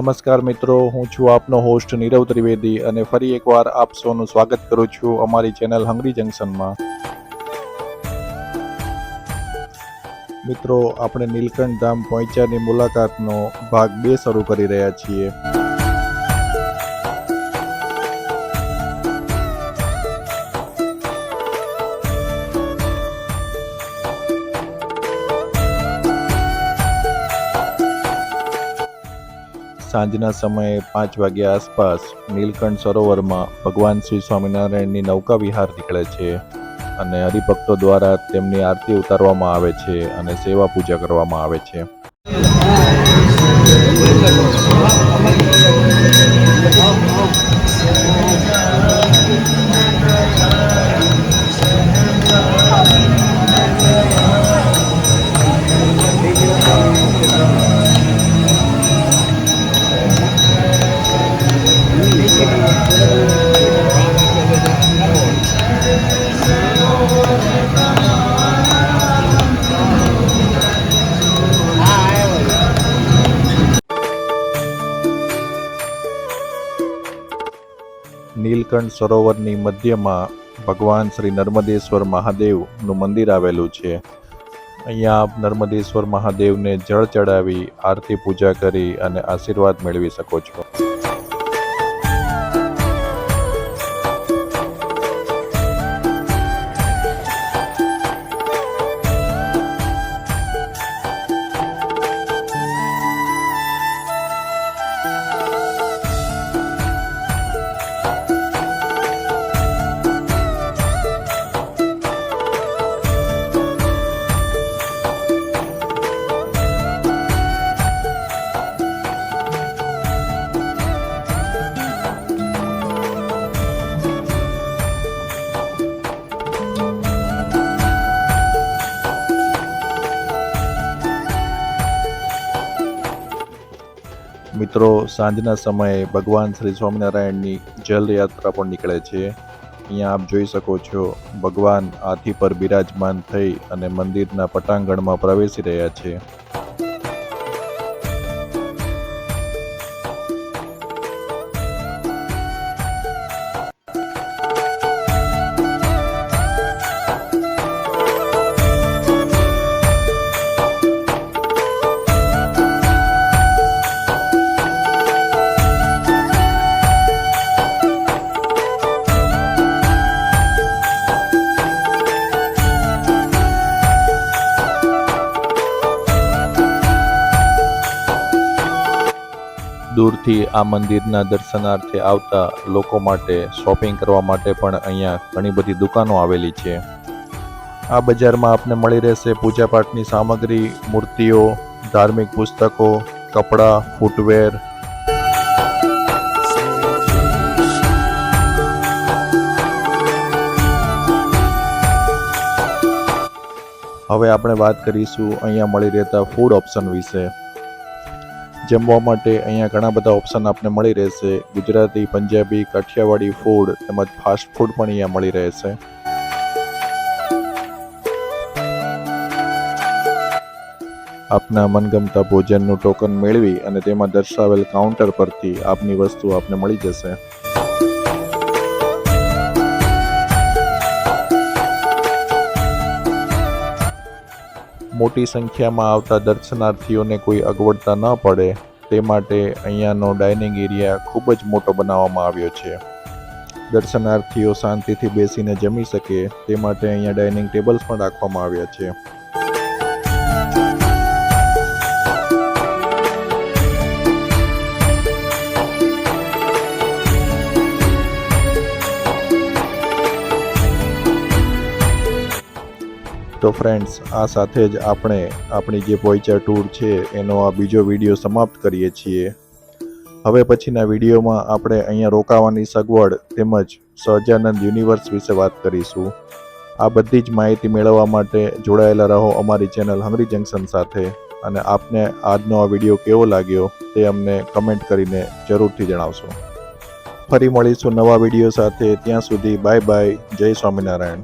નમસ્કાર મિત્રો, હું છું આપનો હોસ્ટ નીરવ ત્રિવેદી અને ફરી એકવાર આપ સૌનું સ્વાગત કરું છું અમારી ચેનલ હંગરી જંકશનમાં મિત્રો, આપણે નીલકંઠ ધામ પહોંચ્યાની મુલાકાતનો ભાગ બે શરૂ કરી રહ્યા છીએ. સાંજના સમયે પાંચ વાગ્યા આસપાસ નીલકંઠ સરોવરમાં ભગવાન શ્રી સ્વામિનારાયણની નૌકા વિહાર નીકળે છે અને હરિભક્તો દ્વારા તેમની આરતી ઉતારવામાં આવે છે અને સેવા પૂજા કરવામાં આવે છે. નીલકંઠ સરોવરની મધ્યમાં ભગવાન શ્રી નર્મદેશ્વર મહાદેવનું મંદિર આવેલું છે. અહીંયા આપ નર્મદેશ્વર મહાદેવને જળ ચડાવી, આરતી પૂજા કરી અને આશીર્વાદ મેળવી શકો છો. મિત્રો, સાંજના સમયે ભગવાન શ્રી સ્વામિનારાયણની જલ યાત્રા પણ નીકળે છે. અહીંયા આપ જોઈ શકો છો, ભગવાન હાથી પર બિરાજમાન થઈ અને મંદિરના પટાંગણમાં પ્રવેશી રહ્યા છે. દૂરથી આ મંદિરના દર્શનાર્થે આવતા લોકો માટે શોપિંગ કરવા માટે પણ અહીંયા ઘણી બધી દુકાનો આવેલી છે. આ બજારમાં આપને મળી રહેશે પૂજાપાઠની સામગ્રી, મૂર્તિઓ, ધાર્મિક પુસ્તકો, કપડાં ફૂટવેર હવે આપણે વાત કરીશું અહીંયા મળી રહેતા ફૂડ ઓપ્શન વિશે. જમવા માટે અહીંયા ઘણા બધા ઓપ્શન આપને મળી રહેશે. ગુજરાતી, પંજાબી, કાઠિયાવાડી ફૂડ તેમજ ફાસ્ટ ફૂડ પણ અહીંયા મળી રહેશે. આપના મનગમતા ભોજનનું ટોકન મેળવી અને તેમાં દર્શાવેલ કાઉન્ટર પરથી આપની વસ્તુ આપને મળી જશે. મોટી સંખ્યામાં આવતા દર્શનાર્થીઓને કોઈ અગવડતા ન પડે, તે માટે અહીંયાનો ડાઇનિંગ એરિયા ખૂબ જ મોટો બનાવવામાં આવ્યો છે. દર્શનાર્થીઓ શાંતિથી બેસીને જમી શકે, તે માટે અહીંયા ડાઇનિંગ ટેબલ્સ પણ રાખવામાં આવ્યા છે. તો ફ્રેન્ડ્સ આ સાથે જ આપણે આપણી જે પોઈચર ટૂર છે, એનો આ બીજો વીડિયો સમાપ્ત કરીએ છીએ. હવે પછીના વિડીયોમાં આપણે અહીંયા રોકાવાની સગવડ તેમજ સહજાનંદ યુનિવર્સ વિશે વાત કરીશું. આ બધી જ માહિતી મેળવવા માટે જોડાયેલા રહો અમારી ચેનલ હંગરી જંકશન સાથે અને આપને આજનો આ વીડિયો કેવો લાગ્યો તે અમને કમેન્ટ કરીને જરૂરથી જણાવશો. ફરી મળીશું નવા વીડિયો સાથે, ત્યાં સુધી બાય બાય જય સ્વામિનારાયણ.